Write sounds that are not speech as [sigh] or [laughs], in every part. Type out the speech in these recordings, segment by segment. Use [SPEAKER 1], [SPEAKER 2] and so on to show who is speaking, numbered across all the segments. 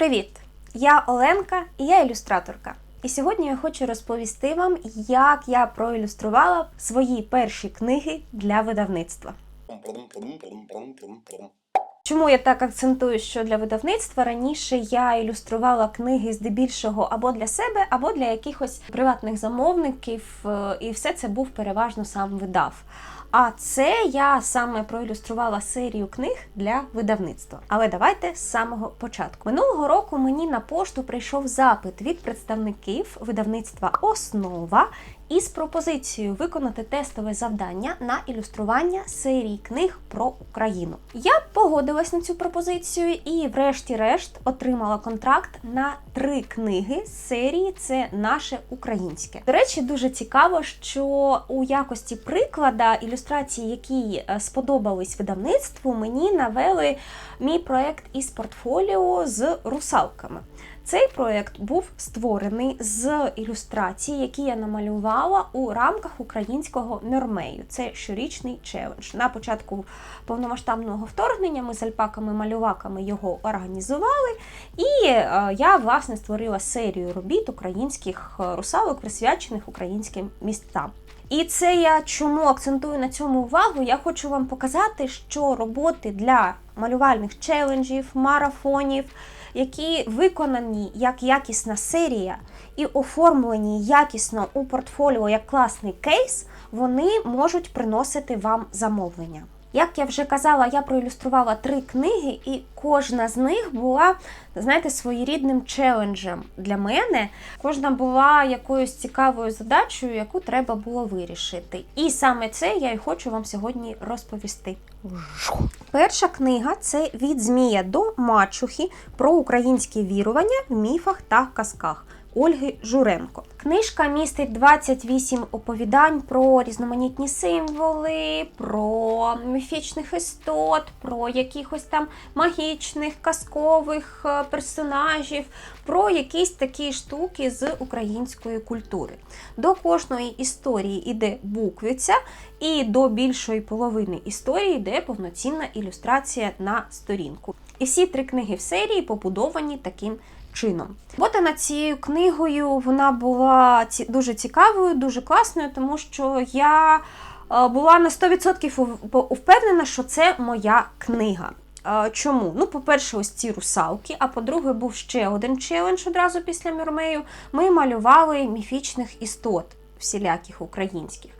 [SPEAKER 1] Привіт! Я Оленка і я ілюстраторка. І сьогодні я хочу розповісти вам, як я проілюструвала свої перші книги для видавництва. Чому я так акцентую, що для видавництва раніше я ілюструвала книги здебільшого або для себе, або для якихось приватних замовників, е, і все це був переважно сам видав. А це я саме проілюструвала серію книг для видавництва. Але давайте з самого початку. Минулого року мені на пошту прийшов запит від представників видавництва Основа із пропозицією виконати тестове завдання на ілюстрування серії книг про Україну. Я погодилась на цю пропозицію і, врешті-решт, отримала контракт на три книги з серії Це наше українське. До речі, дуже цікаво, що у якості приклада ілюстрації, які е, сподобались видавництву, мені навели мій проект із портфоліо з русалками. Цей проєкт був створений з ілюстрацій, які я намалювала у рамках українського нормею. Це щорічний челендж. На початку повномасштабного вторгнення ми з альпаками-малюваками його організували, і е, я власне створила серію робіт українських е, русалок, присвячених українським містам. І це я чому акцентую на цьому увагу? Я хочу вам показати, що роботи для малювальних челенджів, марафонів які виконані як якісна серія і оформлені якісно у портфоліо як класний кейс, вони можуть приносити вам замовлення. Як я вже казала, я проілюструвала три книги, і кожна з них була, знаєте, своєрідним челенджем для мене. Кожна була якоюсь цікавою задачею, яку треба було вирішити. І саме це я і хочу вам сьогодні розповісти. Перша книга це від Змія до Мачухи про українські вірування в міфах та казках. Ольги Журенко. Книжка містить 28 оповідань про різноманітні символи, про міфічних істот, про якихось там магічних казкових е, персонажів, про якісь такі штуки з української культури. До кожної історії йде буквиця, і до більшої половини історії йде повноцінна ілюстрація на сторінку. І всі три книги в серії побудовані таким чином. Робота над цією книгою вона була дуже цікавою, дуже класною, тому що я е, була на 100% впевнена, що це моя книга. Е, чому? Ну, по-перше, ось ці русалки, а по-друге, був ще один челендж одразу після Мюрмею. Ми малювали міфічних істот всіляких українських.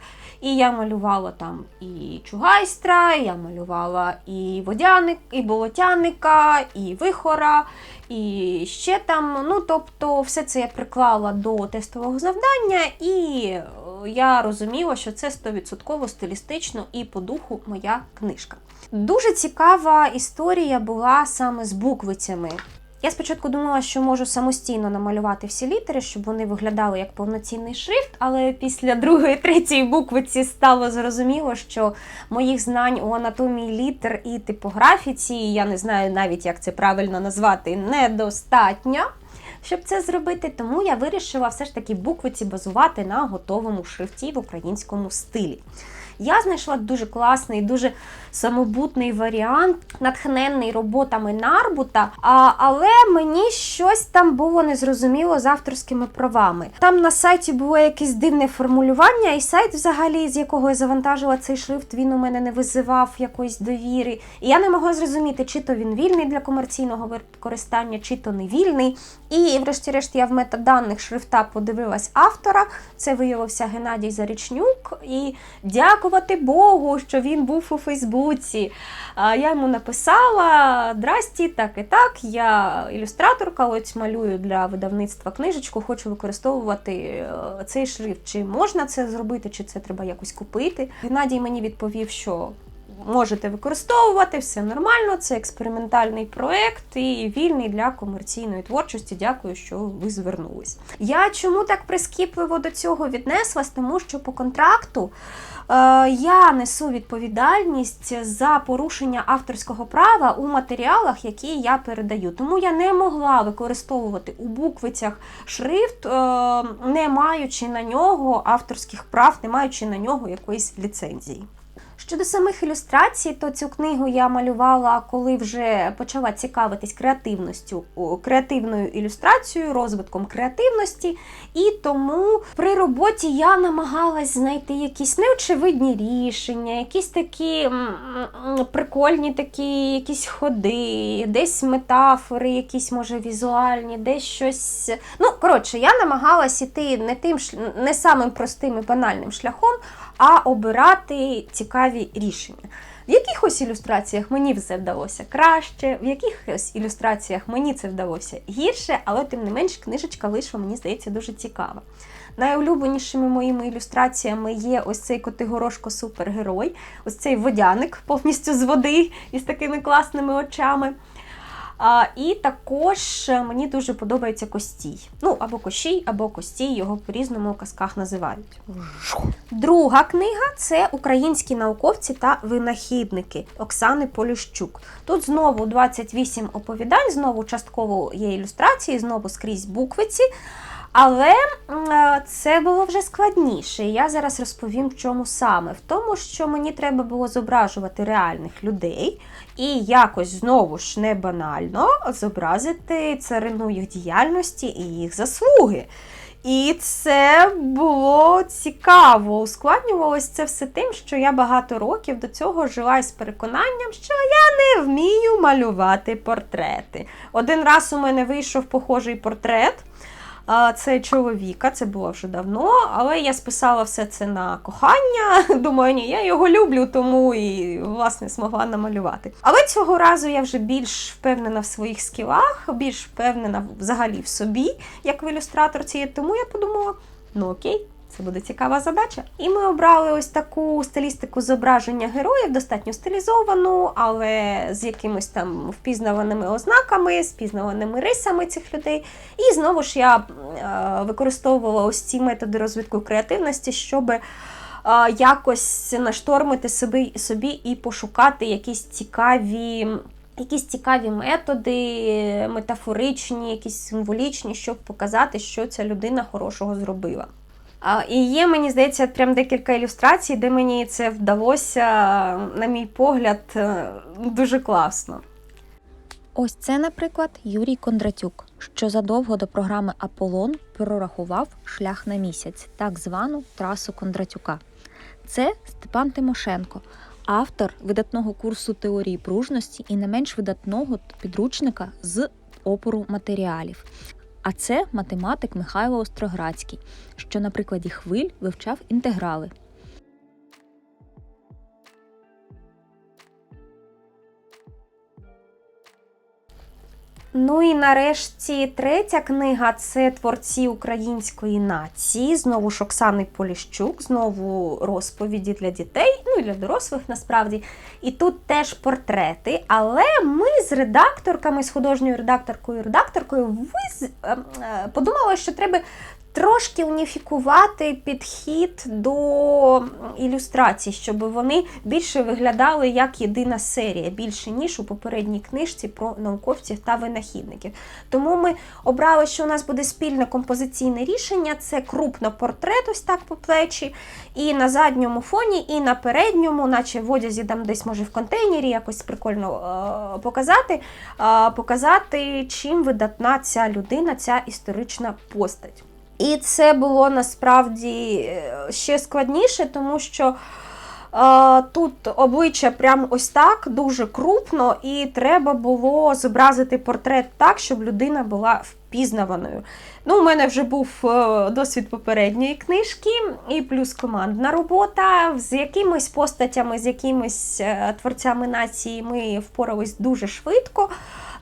[SPEAKER 1] І я малювала там і чугайстра, я малювала і водяник, і болотяника, і вихора, і ще там. Ну, тобто, все це я приклала до тестового завдання, і е, я розуміла, що це 100% стилістично і по духу моя книжка. Дуже цікава історія була саме з буквицями. Я спочатку думала, що можу самостійно намалювати всі літери, щоб вони виглядали як повноцінний шрифт, але після другої, третьої буквиці стало зрозуміло, що моїх знань у анатомії літер і типографіці, я не знаю навіть, як це правильно назвати, недостатньо. Щоб це зробити, тому я вирішила все ж таки буквиці базувати на готовому шрифті в українському стилі. Я знайшла дуже класний, дуже самобутний варіант, натхненний роботами Нарбута, а, але мені щось там було незрозуміло з авторськими правами. Там на сайті було якесь дивне формулювання, і сайт, взагалі, з якого я завантажила цей шрифт, він у мене не визивав якоїсь довіри. І я не могла зрозуміти, чи то він вільний для комерційного використання, чи то не вільний. І, врешті-решт, я в метаданих шрифта подивилась автора. Це виявився Геннадій Зарічнюк. І дякувати Богу, що він був у Фейсбуці. Я йому написала: Здрасті, так і так, я ілюстраторка, ось малюю для видавництва книжечку, хочу використовувати е, цей шрифт. Чи можна це зробити, чи це треба якось купити. Геннадій мені відповів, що. Можете використовувати, все нормально, це експериментальний проект і вільний для комерційної творчості. Дякую, що ви звернулись. Я чому так прискіпливо до цього віднеслась? Тому що по контракту Е, я несу відповідальність за порушення авторського права у матеріалах, які я передаю. Тому я не могла використовувати у буквицях шрифт, е, не маючи на нього авторських прав, не маючи на нього якоїсь ліцензії. Щодо самих ілюстрацій, то цю книгу я малювала, коли вже почала цікавитись креативністю, креативною ілюстрацією, розвитком креативності. І тому при роботі я намагалась знайти якісь неочевидні рішення, якісь такі прикольні такі якісь ходи, десь метафори, якісь може візуальні, десь щось. Ну, коротше, я намагалась іти не тим не самим простим і банальним шляхом, а обирати цікаві рішення. В якихось ілюстраціях мені це вдалося краще, в якихось ілюстраціях мені це вдалося гірше, але тим не менш книжечка вийшла, мені здається, дуже цікава. Найулюбленішими моїми ілюстраціями є ось цей Котигорошко супергерой, ось цей водяник повністю з води із такими класними очами. А, і також е, мені дуже подобається Костій. Ну, або Кощій, або Костій, його по-різному у казках називають. Друга книга це українські науковці та винахідники Оксани Поліщук. Тут знову 28 оповідань, знову частково є ілюстрації, знову скрізь буквиці. Але е, це було вже складніше. Я зараз розповім, в чому саме. В тому, що мені треба було зображувати реальних людей і якось знову ж не банально зобразити царину їх діяльності і їх заслуги. І це було цікаво. Ускладнювалося це все тим, що я багато років до цього жила із переконанням, що я не вмію малювати портрети. Один раз у мене вийшов похожий портрет. Це чоловіка, це було вже давно, але я списала все це на кохання. [laughs] Думаю, ні, я його люблю, тому і власне змогла намалювати. Але цього разу я вже більш впевнена в своїх скілах, більш впевнена взагалі в собі, як в ілюстраторці. Тому я подумала: ну окей. Це буде цікава задача. І ми обрали ось таку стилістику зображення героїв, достатньо стилізовану, але з якимось там впізнаваними ознаками, з рисами цих людей. І знову ж я е, використовувала ось ці методи розвитку креативності, щоб е, якось наштормити собі, собі і пошукати якісь цікаві. Якісь цікаві методи, метафоричні, якісь символічні, щоб показати, що ця людина хорошого зробила. І є, мені здається, прям декілька ілюстрацій, де мені це вдалося, на мій погляд, е, дуже класно.
[SPEAKER 2] Ось це, наприклад, Юрій Кондратюк, що задовго до програми Аполлон прорахував шлях на місяць, так звану трасу Кондратюка. Це Степан Тимошенко, автор видатного курсу теорії пружності і не менш видатного підручника з опору матеріалів. А це математик Михайло Остроградський, що на прикладі хвиль вивчав інтеграли.
[SPEAKER 1] Ну і нарешті третя книга це творці української нації. Знову ж Оксани Поліщук, знову розповіді для дітей, ну і для дорослих насправді. І тут теж портрети. Але ми з редакторками, з художньою редакторкою редакторкою, виз... е, е, подумали, що треба. Трошки уніфікувати підхід до ілюстрацій, щоб вони більше виглядали як єдина серія, більше ніж у попередній книжці про науковців та винахідників. Тому ми обрали, що у нас буде спільне композиційне рішення: це крупно портрет, ось так по плечі, і на задньому фоні, і на передньому, наче в одязі там десь може в контейнері якось прикольно е- показати, е- показати, чим видатна ця людина, ця історична постать. І це було насправді е, ще складніше, тому що е, тут обличчя прямо ось так, дуже крупно, і треба було зобразити портрет так, щоб людина була впізнаваною. Ну, У мене вже був е, досвід попередньої книжки, і плюс командна робота. З якимись постатями, з якимись е, творцями нації ми впорались дуже швидко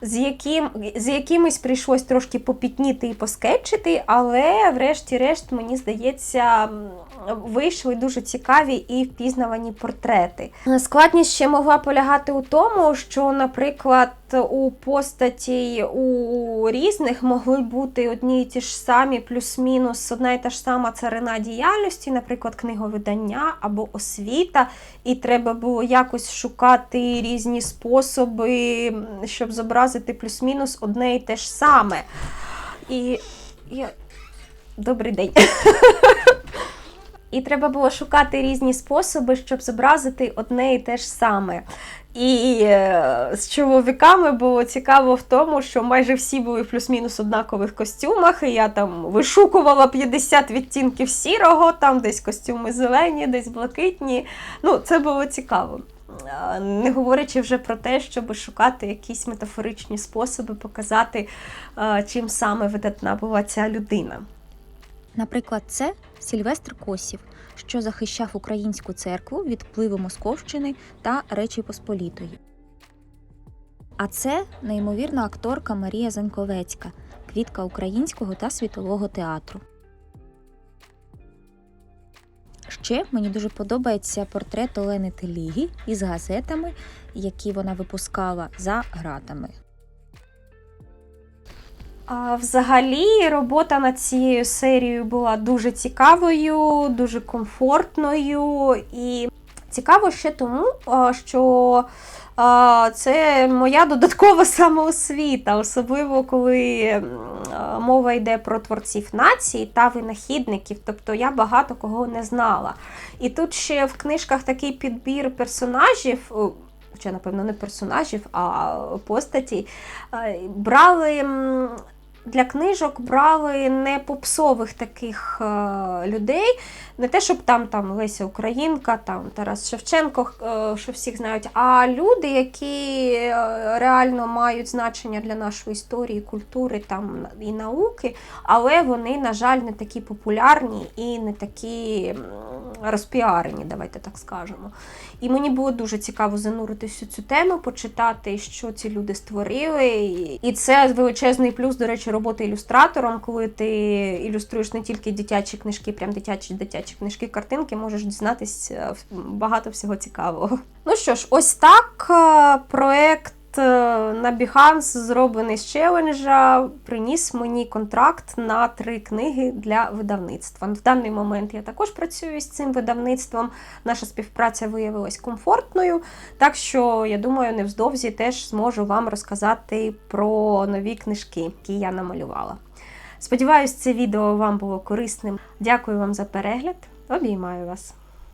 [SPEAKER 1] з яким, з якимись прийшлось трошки попітніти і поскетчити, але, врешті-решт, мені здається, вийшли дуже цікаві і впізнавані портрети. Складність ще могла полягати у тому, що, наприклад, у постаті у різних могли бути одні і ті ж самі, плюс-мінус одна і та ж сама царина діяльності, наприклад, книговидання або освіта, і треба було якось шукати різні способи, щоб зобразити плюс-мінус одне і те ж саме. І я... Добрий день. [laughs] і треба було шукати різні способи, щоб зобразити одне і те ж саме. І е, з чоловіками було цікаво в тому, що майже всі були в плюс-мінус однакових костюмах, і я там вишукувала 50 відтінків сірого, там десь костюми зелені, десь блакитні. Ну, це було цікаво. Е, Не говорячи вже про те, щоб шукати якісь метафоричні способи показати, е, чим саме видатна була ця людина.
[SPEAKER 2] Наприклад, це Сільвестр Косів, що захищав українську церкву від впливу Московщини та Речі Посполітої. А це неймовірна акторка Марія Заньковецька, квітка українського та світового театру. Ще мені дуже подобається портрет Олени Теліги із газетами, які вона випускала за гратами.
[SPEAKER 1] А, Взагалі, робота над цією серією була дуже цікавою, дуже комфортною. І цікаво ще тому, що це моя додаткова [laughs] самоосвіта, особливо коли мова йде про творців нації та винахідників. Тобто я багато кого не знала. І тут ще в книжках такий підбір персонажів. Хоча, напевно, не персонажів, а постаті. Брали для книжок брали не попсових таких е, людей, не те, щоб там, там Леся Українка, там Тарас Шевченко, е, що всіх знають, а люди, які е, реально мають значення для нашої історії, культури там, і науки, але вони, на жаль, не такі популярні і не такі розпіарені, давайте так скажемо. І мені було дуже цікаво зануритися цю тему, почитати, що ці люди створили. І- це величезний плюс, до речі, роботи ілюстратором, коли ти ілюструєш не тільки дитячі книжки, прям дитячі дитячі книжки, картинки, можеш дізнатися багато всього цікавого. Ну що ж, ось так е, проект. Е, На Behance, зроблений з челенджа, приніс мені контракт на три книги для видавництва. В даний момент я також працюю з цим видавництвом. Наша співпраця виявилась комфортною. Так що, я думаю, невздовзі теж зможу вам розказати про нові книжки, які я намалювала. Сподіваюсь, це відео вам було корисним. Дякую вам за перегляд. Обіймаю вас.